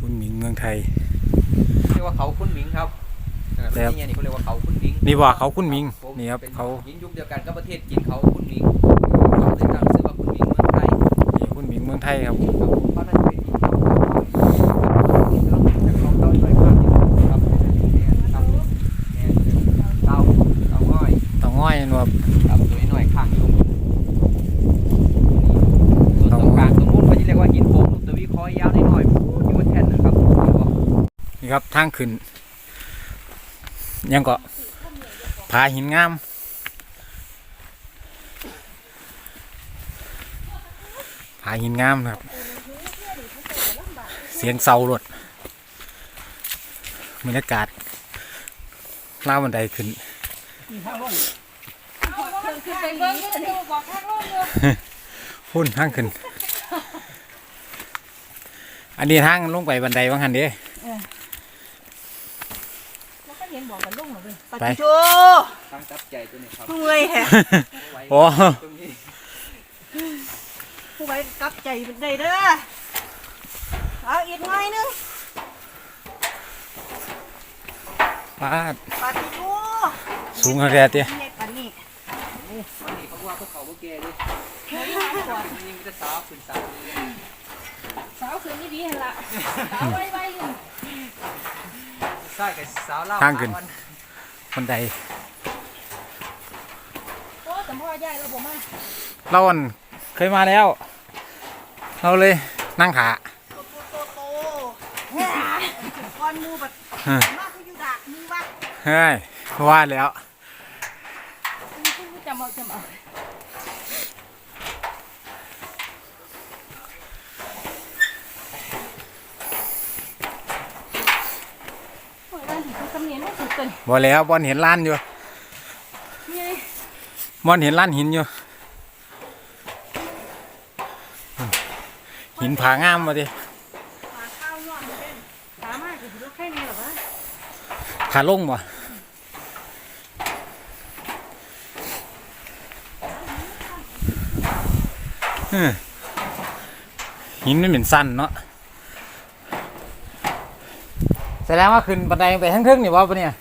คุณหมิงเมืองไทย เรียกว่าเขาคุ้นหมิงครับเออแล้วนี่ไงนี่เขาเรียกว่าเขาคุ้นหมิงนี่ว่าเขาคุณหมิงผมนี่ครับเป็นเขาหินยุคเดียวกันกับประเทศจีนเขาคุ้นหมิงเขาเลยตั้งชื่อว่าคุ้นหมิงเมืองไทยนี่คุณหมิงเมืองไทยครับ ครับบ้านนั้นเป็นหินครับหินเราจะเขาเต้าด้วยข้ามหินครับเนี่ยครับเนี่ยเต้าเต้าง่อย เต่อง้อยนวบ ครับตัวนี้หน่อยข้างอยู่ส่วนตรงกลางตรงนู้นเขาจะเรียกว่าหินโป่งลูกตะวีคอยยาวนิดหน่อยอยู่บนแท่นนะครับเห็นบ่ นี่ครับทางขึ้น ยังก็ผาหินงาม ผาหินงามครับ เสียงเสารถบรรยากาศล่าบันไดขึ้นขึ้นไปเบิ้งก็จะบอกข้างโลกเลยพุ่นทางขึ้น อันนี้ทางลงไปบันไดว่างหันเด้ บอกกันลุงเหรอเว้ยไปโชตั้งจับใจตัวนี้ครับเมื่อยแฮะไว้โอ้ ตรงนี้ผู้ไว้กลับใจเป็นได้เด้อเอาอีกหน่อยนึงปาดปาติโชสูงขนาดเตี้ยในปันนี้วันนี้เขาว่าพวกเขาพวกแกดิยิงจะสาวขึ้นสาวเลยสาวคืนนี้ดีเห็นละสาวไว้ไว้อยู่ ใช่กับสาวเล่าทางขึ้นวันบันไดโอ้แต่พ่อใหญ่เราบอกมาเราอันเคยมาแล้ว เราเลยนั่งขาโตโตโตแฮ่ก้อนหมูบัดฮะมาคืออยู่ดักมึงวะเฮ้ยว่าแล้วจำเอาจำเอาโอ้ยร้านที่ กำเนิดไม่สุดเลยบ่แล้วบอลเห็นล้านอยู่นี่บอลเห็นล้านหินอยู่ หินผางามมาดิปลาข้าวย้อนเป็นสามารถจะถือว่าแค่นี้หรอวะผาลงบ่เออหินมันเป็นสั้นเนาะแสดงว่าขึ้นบันไดไปทั้งทึ่งนี่ว่าปะเนี่ย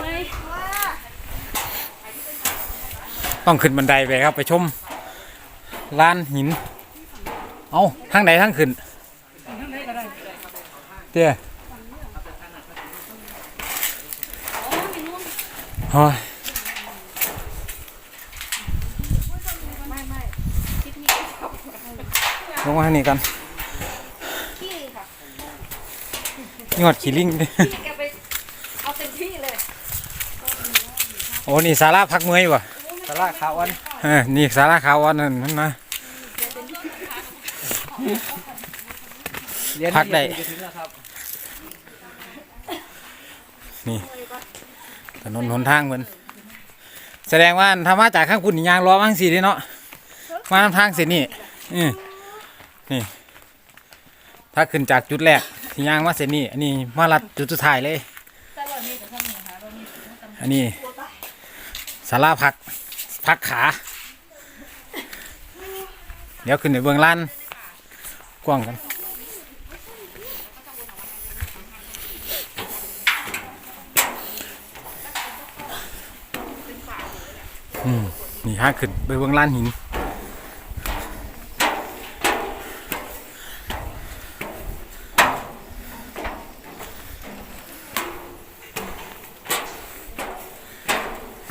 ไม่ ต้องขึ้นบันไดไปครับไปชมลานหิน เอาทางใดทางขึ้นเตี้ยโอ้ยไม่ไม่คิดนี่ลงมาทางนี้กันขี้ค่ะยอดขี่ลิงดิพี่แกไปเอาเต็มที่เลย โอ้นี่สาราพักเมื่อยว่ะ สาราขาววันเออนี่สาราขาวอันนั้นนั่นนะเรียนพักได้จะถึงแล้วครับนี่ถนนหนทางเหมือนแสดงว่าถ้ามาจากข้างคุณนี่ยางล้อมาทางสี่เนาะมาทางเส้นนี่อือนี่ ถ้าขึ้นจากจุดแรกที่ยางมาเส้นนี่อันนี้มาลัดจุดสุดท้ายเลยแต่ว่ามีแต่ท่านนี่ค่ะเรามีอันนี้สาราพัก พักขา เดี๋ยวขึ้นในเบื้องล่านกว้างกันอืมนี่ห้างขึ้นไปเบื้องล่านหิน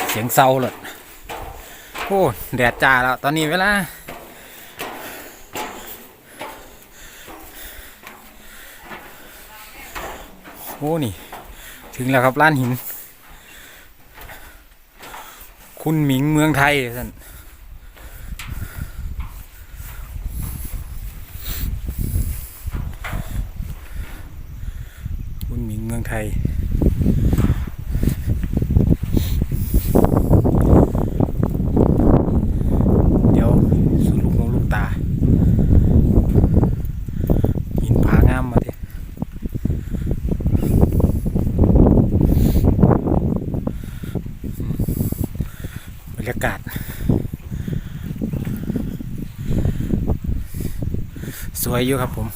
เสียงเศร้าเลย โอ้แดดจ้าแล้ว ตอนนี้เวลาโอ้นี่ ถึงแล้วครับร้านหิน คุณหมิงเมืองไทยท่านคุณหมิงเมืองไทย เดี๋ยวสุดลูกน้องลูกตา หินผางามมาดิบ รยากาศ สวยอยู่ครับผม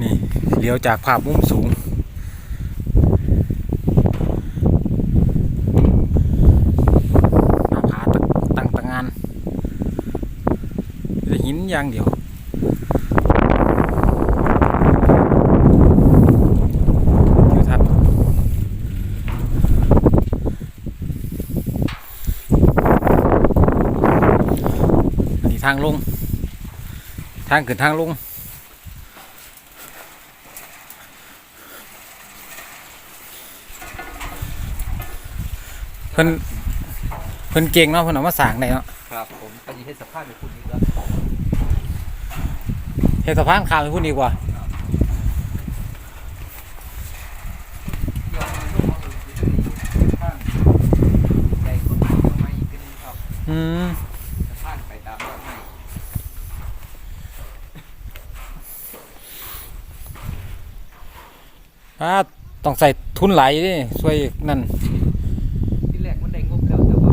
นี่เลี้ยวจากภาพมุมสูง หน้าผาตั้งตะงานหินอย่างเดียวทัศน์อันนี้ ทางลง ทางขึ้นทางลงเพิ่นเพิ่นเก่งเนาะเพิ่นเอามาสร้างได้เนาะครับผมตอนนี้ให้สัมภาษณ์ไปคุณอีกแล้วเฮ็ดสะพานข้ามไปพุ่นดีกว่าเดี๋ยวมันลงมาดูที่ข้างใหญ่ขึ้นมาทำไมอีกนึงครับ อืม สะพานไปตามรถไม้ อ่าต้องใส่ทุนหลายดิช่วยนั่นที่แรกมันได้งบแล้วแต่ว่า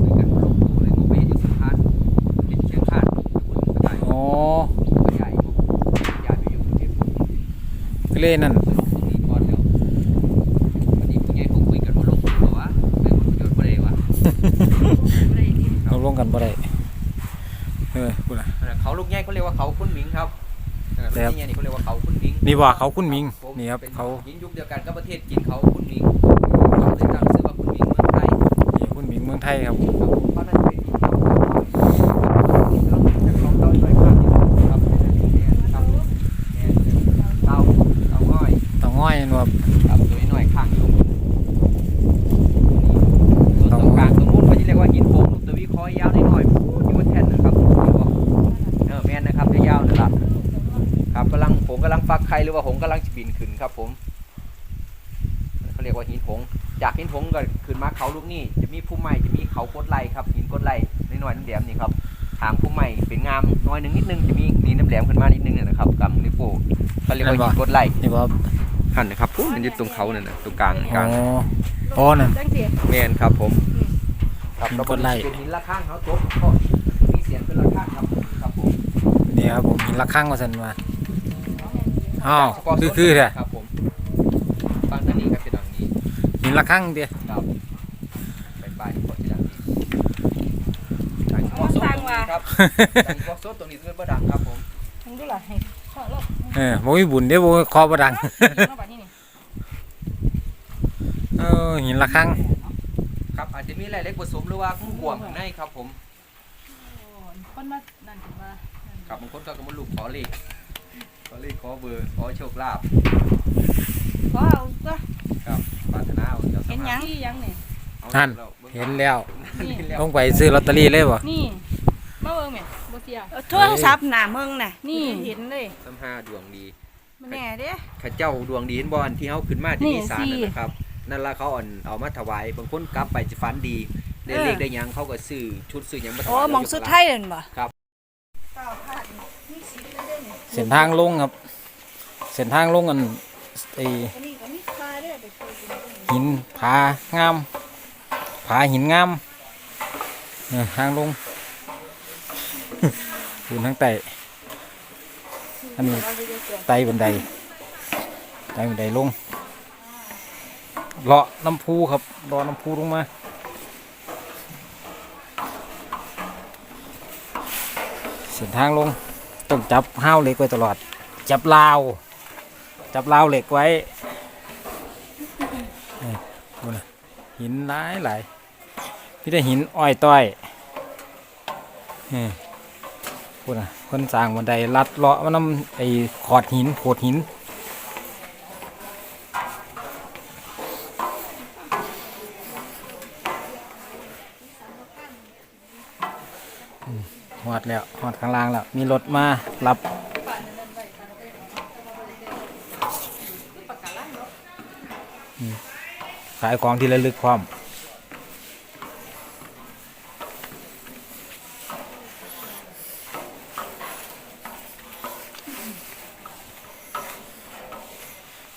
คุยกันว่าลงตัวเลยงบไปอยู่สะพานติดเชียงคานคุณกระต่ายอ๋อใหญ่งบใหญ่ไปอยู่ประเทศผมก็เลยนั่นนี่ก่อนแล้ววันนี้ผู้ใหญ่ผมคุยกันว่าลงตัววะไม่ผลประโยชน์บ่ได้วะเราลงกันบ่ได้เออพูดนะนั่นน่ะเขาลูกใหญ่เขาเรียกว่าเขาคุณหมิงครับ นั่นน่ะครับลูกใหญ่นี่เขาเรียกว่าเขาคุณหมิงนี่ว่าเขาคุณมิงผมนี่ครับป็เขาหินยุคเดียวกันกับประเทศจีนเขาคุณหมิงเขาเลยตั้งชื่อว่าคุณหมิงเมืองไทยนี่คุณมิงเมืองไทยครับครับเพราะนั่นเป็นหินเขาจากของเตาด้วยข้ามที่ครับเนี่ยครับเนี่ยเตาเตาง่อยเต่าง้อยนวบครับตัวน้อยข้างยุงส่วนตรงกลางตรงนู้นเขาจะเรียกว่าหินโป่งลูกตะวิคอยยาวนิดหน่อยพูดอยู่บนแท่นนะครับอยู่บ่เออแม่นนะครับยาวๆนั่นล่ะครับ กำลังผมกำลังฟักไข่หรือว่าผมกำลังจะบินขึ้นครับผมเขาเรียกว่าหินผงจากหินผงก็ขึ้นมาเขาลูกนี่จะมีพุ่มไม้จะมีเขาโคตรไลครับหินโคตรไลน้อยๆน้ำแหลมนี่ครับทางพุ่มไม้เป็นงามน้อยหนึ่งนิดนึงจะมีดินน้ำแหลมขึ้นมานิดนึงเนี่ยนะครับกำนิ้วโป้งเขาเรียกว่าหินโคตรไลนี่ว่าหันนะครับพุ่มันอยู่ตรงเขานั่นนะตรงกลางอ๋กลางออ๋อนั่นจังสิแมนครับผมครับหินโคตรไล่เป็นหินละข้างเขาจบก็มีเสียงเป็นละข้างครับครับผมนี่ครับผมหินละข้างว่าซั่นว่า อ้าวคือคือแท้ ครับผมฟังทางนี้ครับเป็นดังนี้หินละข้างเดียวครับไปปลายๆก็เป็นดังนี้ทางเฉพาะโซนตรงนี้ครับทางเฉพาะโซนตรงนี้เป็นประดังครับผมมึงดูล่ะให้ข้อลบเออบ่มีบุญเด้อบ่คอบ่ดังมาบัดนี้นี่เออหินละข้างครับอาจจะมีอะไรเล็กผสมหรือว่ากุ้งกวางข้างในครับผมคนมานั่นถึงว่าครับบางคนก็กำลังลูกขอเลข ขอเลขขอเบอร์ขอโชคลาภขอเอาก็ครับปรารถนาเอาเดี๋ยวเห็นหยังที่ยังนี่เอานั่น แล้วบิ่งเห็นแล้วเห็นแล้วลงไปซื้อลอตเตอรี่เลยบ่นี่มาเบิ่งแม่บ่เสียเอาโทรศัพท์หน้ามึงน่ะนี่ เห็นเลยซ้ำห้าดวงดี มันแน่เด้ ข้าเจ้าดวงดีเห็นบอลที่เขาขึ้นมาที่นี่นี่สารสินั่นนะครับ นั่นละเขาเอ่อนเอามาถวายบางคนกลับไปจะฝันดี ได้เลขได้หยังเขาก็ซื้อชุดซื้อหยังมาถโอ้วายหมองสุดไทยเด่นบ่ ครับ เส้นทางลงครับ เส้นทางลงอันไออันนี้ก็มีคาเด้อไปคุยกันหินผางามผาหินงามเนี่ยทางลงคูนทั้งไตอันนี้ไตบันไดไตบันไดลงเลาะน้ำพุครับเลาะน้ำพุลงมาเส้นทางลง ต้องจับห้าวเหล็กไว้ตลอด จับลาว จับลาวเหล็กไว้นี่ดูนะหินหลายหลายพี่ได้หินอ้อยต้อยนี่พูดนะคนสร้างบันไดลัดเลาะมันน้ำไอ้ขอดหินโขดหินอืมหอ ดแล้วหอดข้างล่างแล้ว มีรถมารับขายของที่ระลึกความ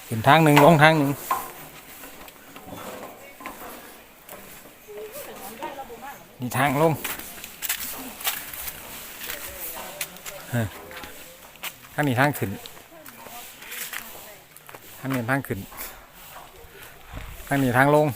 ขึ้นทางหนึ่งลงทางหนึ่งนี่ทางลงฮะ ทางนี้ทางขึ้นทางนี้ทางขึ้นทางนี้ทางลง